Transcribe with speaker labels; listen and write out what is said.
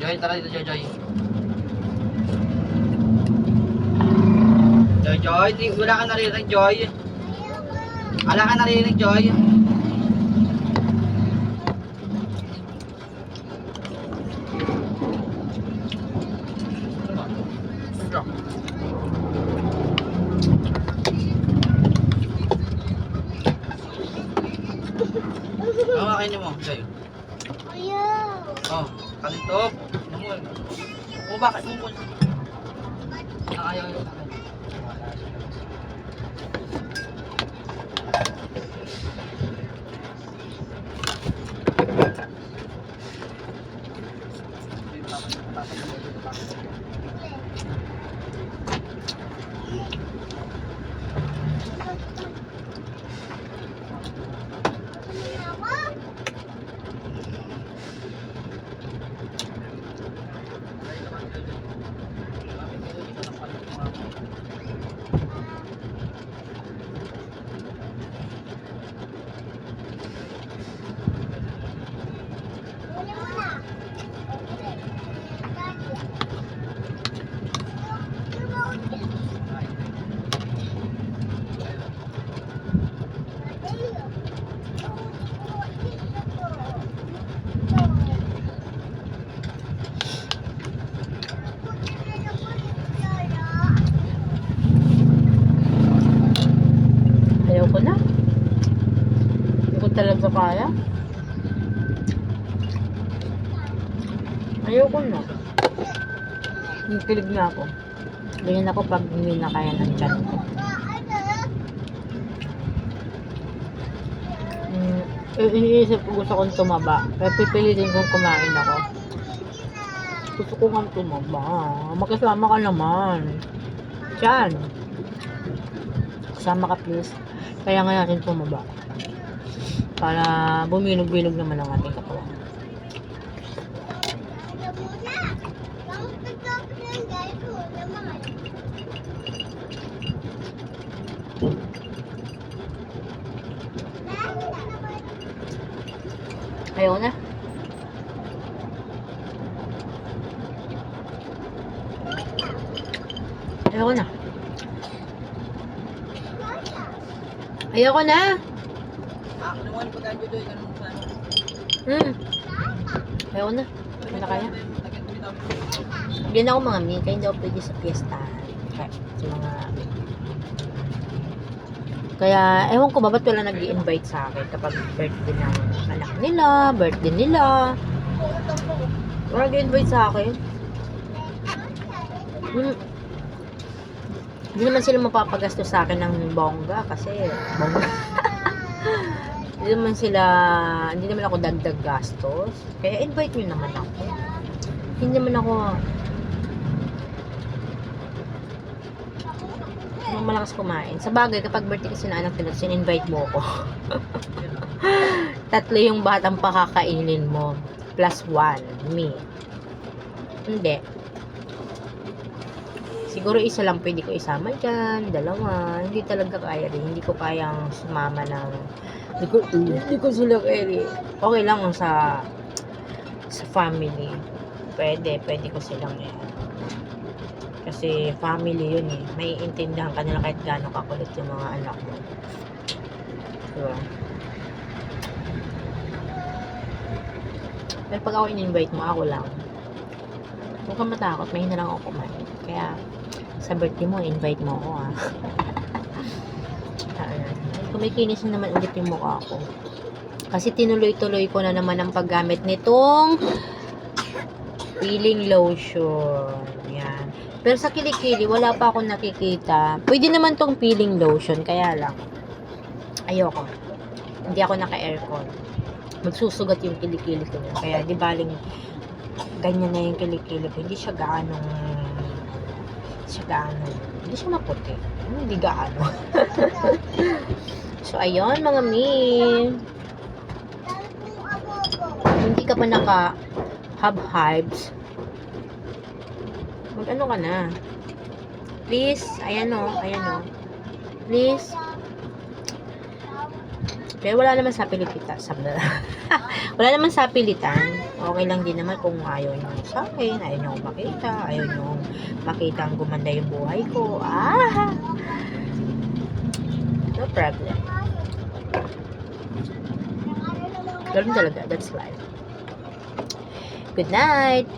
Speaker 1: Joy, tara dito, Joy, Joy. Joy, Joy, wala ka naririnig, Joy. Wala ka naririnig, Joy. Ano kakainin mo, Joy?
Speaker 2: Ayaw.
Speaker 1: Oh, kalitok. Ano mo? Oh, bakit mo? Ah, ayaw yun.
Speaker 2: Kunin
Speaker 3: talaga kaya. Ayaw ko na. Nagkilig na ako. Ganyan ako pag hindi na kaya ng chat ko. Mm, iniisip ko gusto kong tumaba. Kaya pipilitin kong kumain ako. Gusto ko nga tumaba. Magkasama ka naman. Diyan. Kasama ka please. Kaya nga natin tumaba. Para buminog-binog naman ang ating katawan. Ayaw na. Ayaw na. Ayaw na.
Speaker 1: Ano mo yung pagkain Joy? Ganun sa ano?
Speaker 3: Hmm. Ayaw na. Hindi na kaya. Hindi na ako mga mi. Kaya hindi ako pwede sa fiesta. Kaya sa mga... Kaya, ewan ko ba, ba't wala nag invite sa akin kapag birthday ng anak nila, birthday nila. Wala nag-invite sa akin. Hmm. Hindi naman sila mapapagasto sa akin ng bongga kasi bongga. hindi naman sila, hindi naman ako dagdag gastos. Kaya invite nyo naman ako. Hindi naman ako Ang malakas kumain. Sa bagay, kapag birthday kasi na anak nila, sin-invite mo ako. Tatlo yung batang pakakainin mo. Plus one, me. Hindi. Siguro isa lang pwede ko isama dyan. Dalawa. Hindi talaga kaya rin. Hindi ko kayang sumama ng... Hindi ko, hindi ko sila kaya rin. Okay lang sa sa family. Pwede, pwede ko silang yan. Kasi family yun eh. May intindihan ka nila kahit gaano kakulit yung mga anak mo. Diba? Pero pag ako in-invite mo, ako lang. Huwag kang matakot, may lang ako kumain. Kaya, sa birthday mo, invite mo ako ah. Kumikinis na naman ulit yung mukha ko. Kasi tinuloy-tuloy ko na naman ang paggamit nitong peeling lotion. Yan. Pero sa kilikili, wala pa akong nakikita. Pwede naman tong peeling lotion, kaya lang. Ayoko. Hindi ako naka-aircon. Magsusugat yung kilikili ko. Kaya di baling ganyan na yung kilikili ko. Hindi siya gaano hindi siya gaano hindi siya maputi. Hindi gaano. so, ayun mga mi. Hindi ka pa naka hub hives. Mag ano ka na? Please ayan o ayan o. Please. Pero wala naman sa pilipitan wala naman sa pilitan Okay lang din naman kung ayaw nyo sa akin, ayaw nyo makita, ayaw nyo makita ang gumanda yung buhay ko. Ah! No problem. Ganun talaga, that's life. Good night!